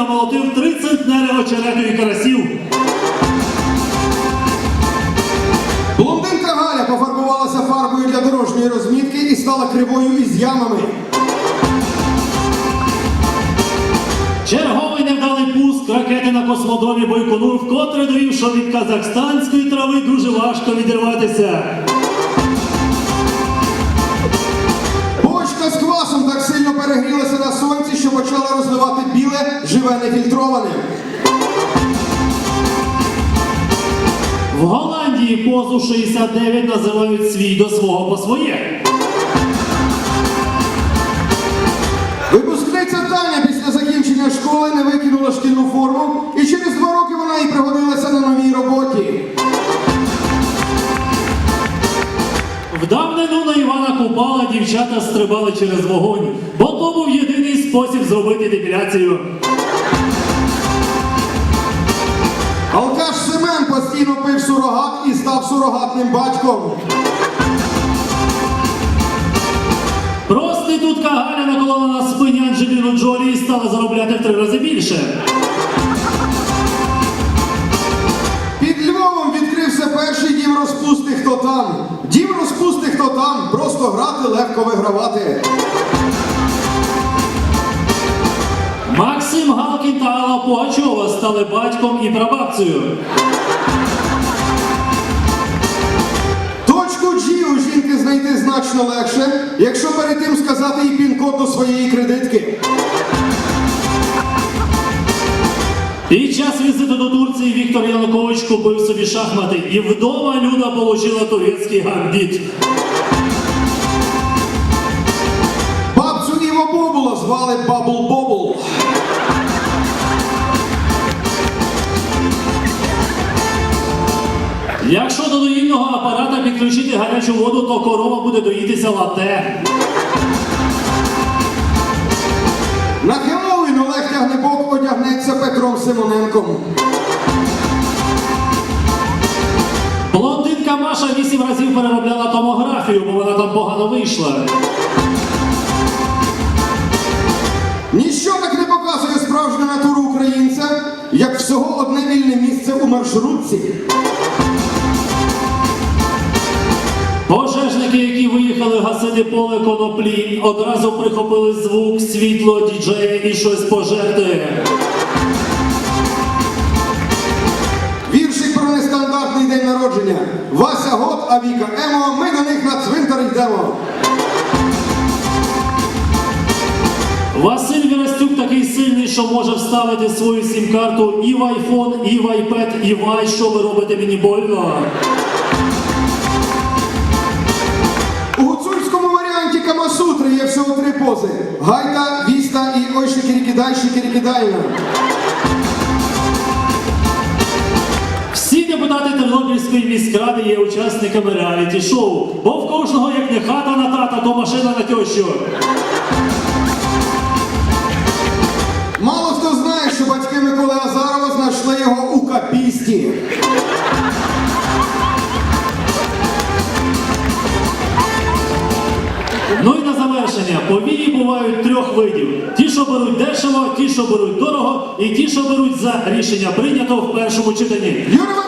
намолотив три центнери очерету і карасів. Блондинка Галя пофарбувалася фарбою для дорожньої розмітки і стала кривою із ямами. Черговий невдалий пуск ракети на космодромі Бойконур вкотре довів, що від казахстанської трави дуже важко відірватися. Бочка з квасом так сильно перегрілася на сонці, що почала розливати біле, живе нефільтроване. В Голландії позу 69 називають свій до свого по своє. Випускниця Таня після закінчення школи не викинула шкільну форму, і Івана дівчата стрибали через вогонь, бо то був єдиний спосіб зробити депіляцію. Алкаш Семен постійно пив сурогат і став сурогатним батьком. Проститутка Галя наколола на спині Анджеліну Джолі і стала заробляти в три рази більше. Під Львовом відкрився перший дім розпусти хто там. Дім розпусти хто там, просто грати легко вигравати. Максим Галкін та Алла Пугачова стали батьком і прабабцею. Точку G у жінки знайти значно легше, якщо перед тим сказати їй пін-код до своєї кредитки. Під час візиту до Турції Віктор Янукович купив собі шахмати, і вдома Люда отримала турецький гамбіт. Бабцю Іво Бобула звали Бабл Бобул. Якщо до доїльного апарата підключити гарячу воду, то корова буде доїтися лате. На Хеллоуін Олег одягнеться Петром Симоненком. Блондинка Маша вісім разів переробляла томографію, бо вона там погано вийшла. Ніщо так не показує справжню натуру українця, як всього одне вільне місце у маршрутці. Пожежники, які виїхали гасити поле коноплі, одразу прихопили звук, світло, діджея і щось пожерти. Вася год, а Віка Емо. Ми до них на цвинтар йдемо. Василь Вірастюк такий сильний, що може вставити свою сім-карту і в айфон, і в айпед, і в ай, що ви робите мені больно. У гуцульському варіанті Камасутри є всього три пози: гайта, віста і ой шикірікідайна. Всі депутати Тернопільської міськради є учасниками реаліті-шоу, бо в кожного як не хата на тата, то машина на тещу. Мало хто знає, що батьки Миколи Азарова знайшли його у капісті. Ну на повії бувають трьох видів: ті, що беруть дешево, ті, що беруть дорого, і ті, що беруть за рішення прийнято в першому читанні. Юрій!